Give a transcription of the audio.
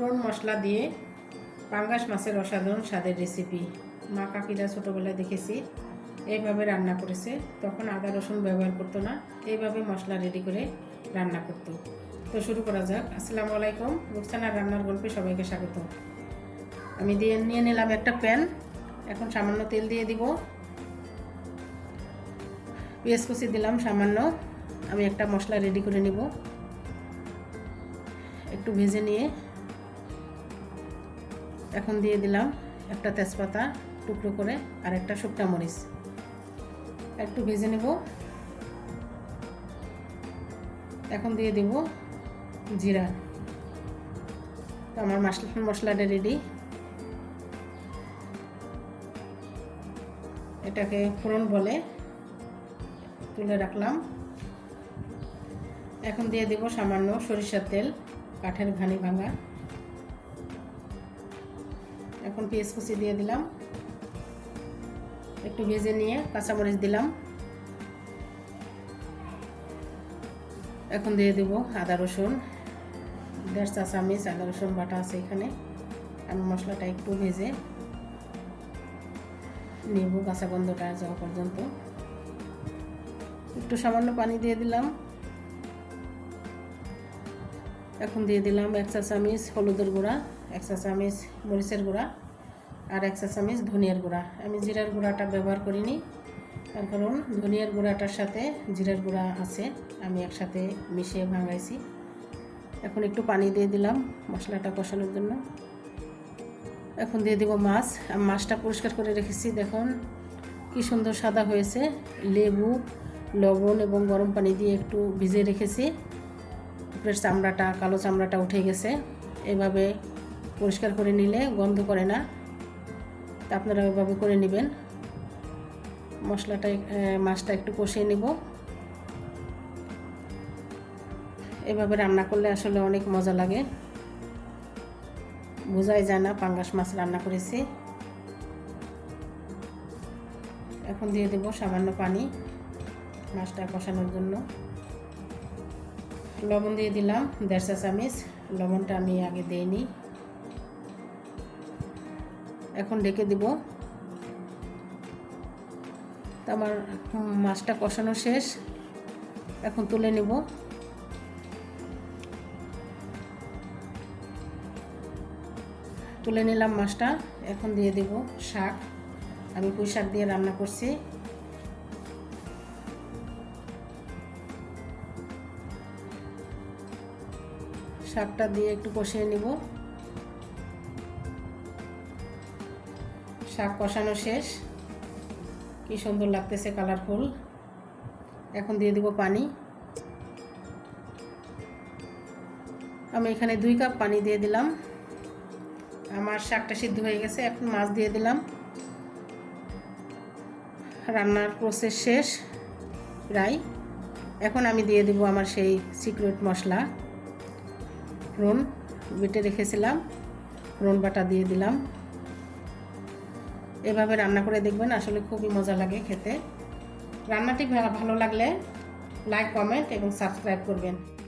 ফোড়ন মশলা দিয়ে পাঙ্গাস মাছের অসাধারণ স্বাদের রেসিপি মা কাকিরা ছোটোবেলায় দেখেছি, এইভাবে রান্না করেছে। তখন আদা রসুন ব্যবহার করতো না, এইভাবে মশলা রেডি করে রান্না করতো। তো শুরু করা যাক। আসসালামু আলাইকুম। রুকসানার রান্নার গল্পে সবাইকে স্বাগত। আমি দিয়ে নিয়ে নিলাম একটা প্যান। এখন সামান্য তেল দিয়ে দিব। পেঁয়াজ কুচি দিলাম সামান্য। আমি একটা মশলা রেডি করে নিব। একটু ভেজে নিয়ে এখন দিয়ে দিলাম একটা তেজপাতা টুকরো করে আর একটা শুকনা মরিচ। একটু ভেজে নেব। এখন দিয়ে দেব জিরা। তো আমার মশলা মশলাটা রেডি এটাকে ফোড়ন বলে তুলে রাখলাম। এখন দিয়ে দেব সামান্য সরিষার তেল, কাঠের ঘানি ভাঙা। এখন পেঁয়াজ কুচি দিয়ে দিলাম। একটু ভেজে নিয়ে কাঁচামরিচ দিলাম। এখন দিয়ে দেবো আদা রসুন, দেড় চা চামিচ আদা রসুন বাটা আছে এখানে। আমি মশলাটা একটু ভেজে নেব কাঁচা গন্ধটা যাওয়া পর্যন্ত। একটু সামান্য পানি দিয়ে দিলাম। এখন দিয়ে দিলাম এক চা চামিচ হলুদের গুঁড়া, এক চা চামিচ মরিচের গুঁড়া আর এক চা চামিচ ধনিয়ার গুঁড়া। আমি জিরার গুঁড়াটা ব্যবহার করিনি, তার কারণ ধনিয়ার গুঁড়াটার সাথে জিরার গুঁড়া আছে, আমি একসাথে মিশিয়ে ভাঙাইছি। এখন একটু পানি দিয়ে দিলাম মশলাটা কষানোর জন্য। এখন দিয়ে দেবো মাছ। মাছটা পরিষ্কার করে রেখেছি, দেখুন কি সুন্দর সাদা হয়েছে। লেবু, লবণ এবং গরম পানি দিয়ে একটু ভিজে রেখেছি। উপরের চামড়াটা, কালো চামড়াটা উঠে গেছে। এভাবে পরিষ্কার করে নিলে গন্ধ করে না। তা আপনারা এভাবে করে নেবেন। মশলাটা মাছটা একটু কষিয়ে নেব। এভাবে রান্না করলে আসলে অনেক মজা লাগে। বোঝাই যায় না, পাঙ্গাস মাছ রান্না করেছি। এখন দিয়ে দেব সামান্য পানি মাছটা কষানোর জন্য। লবণ দিয়ে দিলাম, দেড় চা চামিচ। লবণটা আমি আগে দিইনি এখন ডেকে দিব। তো আমার মাছটা কষানো শেষ। এখন তুলে নেব। তুলে নিলাম মাছটা। এখন দিয়ে দেব শাক। আমি পুঁই শাক দিয়ে রান্না করছি। শাকটা দিয়ে একটু কষিয়ে নিব। শাক কষানো শেষ। কি সুন্দর লাগতেছে কালারফুল। এখন দিয়ে দিব পানি। আমি এখানে দুই কাপ পানি দিয়ে দিলাম। আমার শাকটা সিদ্ধ হয়ে গেছে, এখন মাছ দিয়ে দিলাম। রান্নার প্রসেস শেষ, প্রায়। এখন আমি দিয়ে দিব আমার সেই সিক্রেট মশলা। রোন বেটে রেখেছিলাম রোন বাটা দিয়ে দিলাম। এভাবে রান্না করে দেখবেন, আসলে খুবই মজা লাগে খেতে। রান্নাটি ভালো লাগলে লাইক কমেন্ট এবং সাবস্ক্রাইব করবেন।